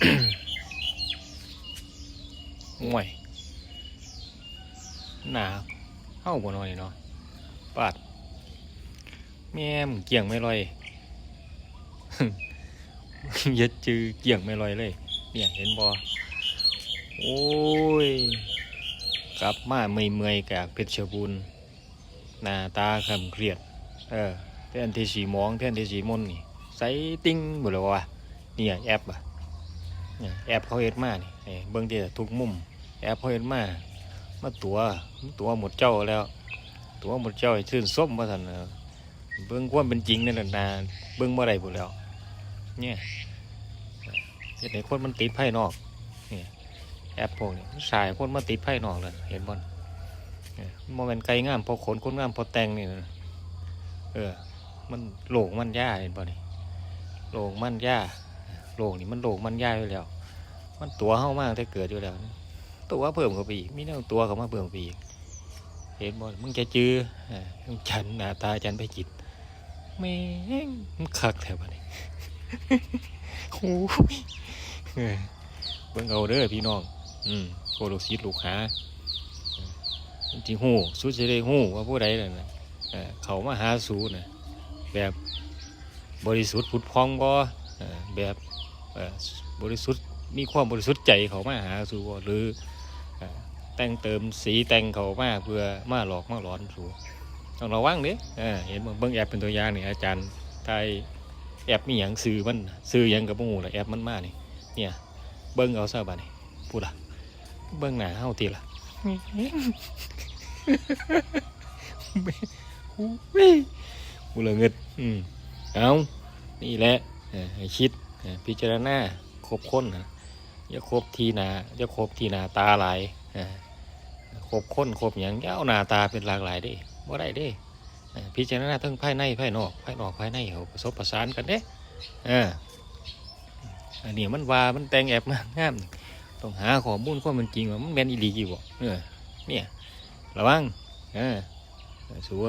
ห่วยหนาเฮ้าบ่หน่อยเนาะปาด แม่มเกี่ยงไม่ลอยยัดจือเกี่ยงไม่ลอยเลย เนี่ยเห็นบอโอ้ย กลับมาเมื่อยๆจากเพชรบูรณ์หน้าตาคำเครียด เออแทนที่สีมองแทนที่สีมนนี่ใสติ้งหมดเลยวะเนี่ยแอปอะ นี่แอปเขาเฮ็ดมานี่เอ้ยเบิ่งที่ทุกมุม แอปเขาเฮ็ดมามาตัวตัวหมดเจ้าแล้ว ตัวหมดเจ้าให้ชื่นส้มมาสันเออเบิ่งความเป็นจริงนั่นน่ะนะเบิ่งเมื่อไรบุแล้ว เนี่ยเฮ็ดให้คนมันติดภายนอกเนี่ยแอปพวกนี้สายคนมาติดภายนอกเลยเห็นบ่นเนี่ยมันบ่แมันเป็นไกลงามพอขนคนงามพอแต่งนี่นะเออ มันโลกมันย่าเห็นบ่นี่โลกมันย่า โลกนี่มันโลกมันย่าอยู่แล้ว มันตัวเฮามากแต่เกิดอยู่แล้ว ตัวเพิ่มเข้าไปอีกมีแนวตัวเข้ามาเพิ่มไปอีกเห็นบ่มึงจะจื้ออ่ามึงฉันหน้าตาฉันไปจิตแม่งมันคักแถวบ่นี่โอ้ยเบิ่งเอาเด้อพี่น้อง อืมโคโลซิดลูกหาจริงหูสุดจะได้หูว่าผู้ใดนั่นนะเขามาหาสูน่ะแบบบริสุทธิ์ผุดพองบ่แบบ บริสุทธิ์มีความบริสุทธิ์ใจเขามาหาสูบ่หรือเอ่อแต่งเติมสีแต่งเขามาเพื่อมาหลอกมาหลอนสูต้องระวังเด้เออเห็นบ่เบิ่งแอปเป็นตัวอย่างนี่อาจารย์ไทยแอปมีหยังซื้อมันซื้อหยังกับหมูละแอปมันมานี่เนี่ยเบิ้งเอาซะบัดนี่พูดละเบิ้งหน้าเฮาตีละกูละเงิดอืมเอานี่แหละเออให้คิดเออ พิจารณาครบคนนะอย่าครบทีนาอย่าครบทีนาตาหลายครบคนครบหยังอย่าเอาหนาตาเป็นหลากหลายด้บ่ได้ด้พิจารณาทั้งภายในภายนอกภายนอกภายในเขาผสมประสานกันเด้ออันนี้มันว่ามันแต่งแอบมางามต้องหาข้อมูลความเป็นจริงว่ามันแมนอีหลีกี่บ่เนี่ยระวังออเออสัว